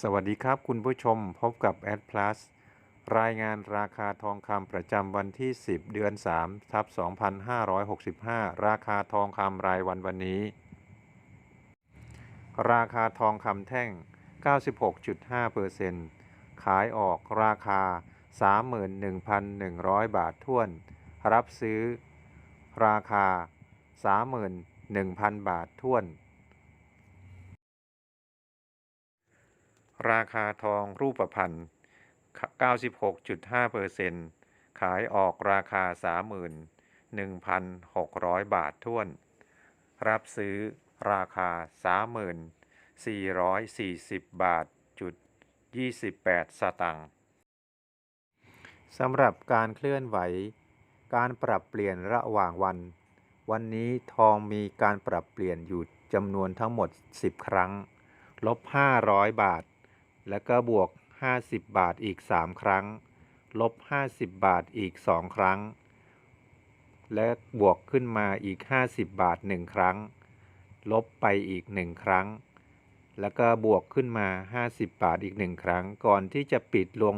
สวัสดีครับคุณผู้ชมพบกับ a d Plus รายงานราคาทองคำประจำวันที่ 10 เดือน3ทับ2565 ราคาทองคำรายวันวันนี้ ราคาทองคำแท่ง 96.5%ขายออกราคา 31,100 บาทท้วน รับซื้อ ราคา 31,000 บาทท้วน ราคาทองรูปพรรณ96.5%ขายออกราคา 31,600 บาทท้วน รับซื้อราคา 3,440 บาทจุด28 สตางค์สำหรับการเคลื่อนไหว การปรับเปลี่ยนระหว่างวัน วันนี้ทองมีการปรับเปลี่ยนอยู่จำนวนทั้งหมด 10 ครั้ง ลบ 500 บาท แล้วก็บวก 50 บาทอีก 3 ครั้ง ลบ 50 บาทอีก 2 ครั้ง และบวกขึ้นมาอีก 50 บาท 1 ครั้ง ลบไปอีก 1 ครั้ง แล้วก็บวกขึ้นมา 50 บาทอีก 1 ครั้ง ก่อนที่จะปิดลง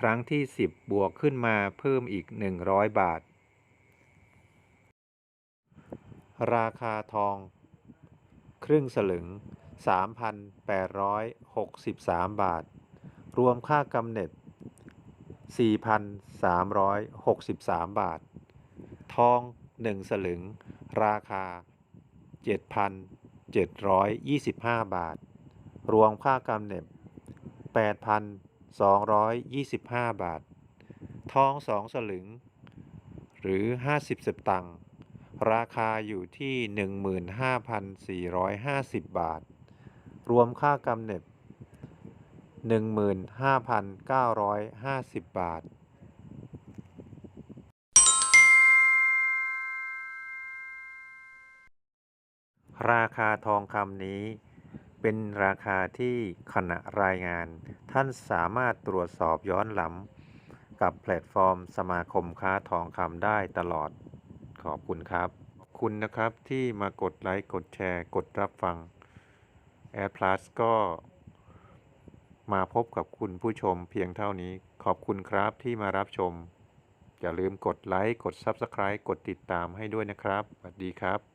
ครั้งที่ 10 บวกขึ้นมาเพิ่มอีก 100 บาท ราคาทอง ครึ่งสลึง 3,863 บาท รวมค่ากำเนิด4,363 บาท ทอง 1 สลึง ราคา 7,725 บาท รวมค่ากำเนิด8,225 บาท ทอง 2 สลึง หรือ 50 สตางค์ ราคาอยู่ที่ 15,450 บาท รวมค่ากำเนิด15,950 บาท ราคาทองคำนี้ เป็นราคาที่ขณะรายงาน ท่านสามารถตรวจสอบย้อนหลังกับแพลตฟอร์มสมาคมค้าทองคำได้ตลอด ขอบคุณครับ ขอบคุณนะครับที่มากดไลค์ กดแชร์ กดรับฟัง a d Plus ก็มาพบกับคุณผู้ชมเพียงเท่านี้ ขอบคุณครับที่มารับชม อย่าลืมกดไลค์ กด Subscribe กดติดตามให้ด้วยนะครับ สวัสดีครับ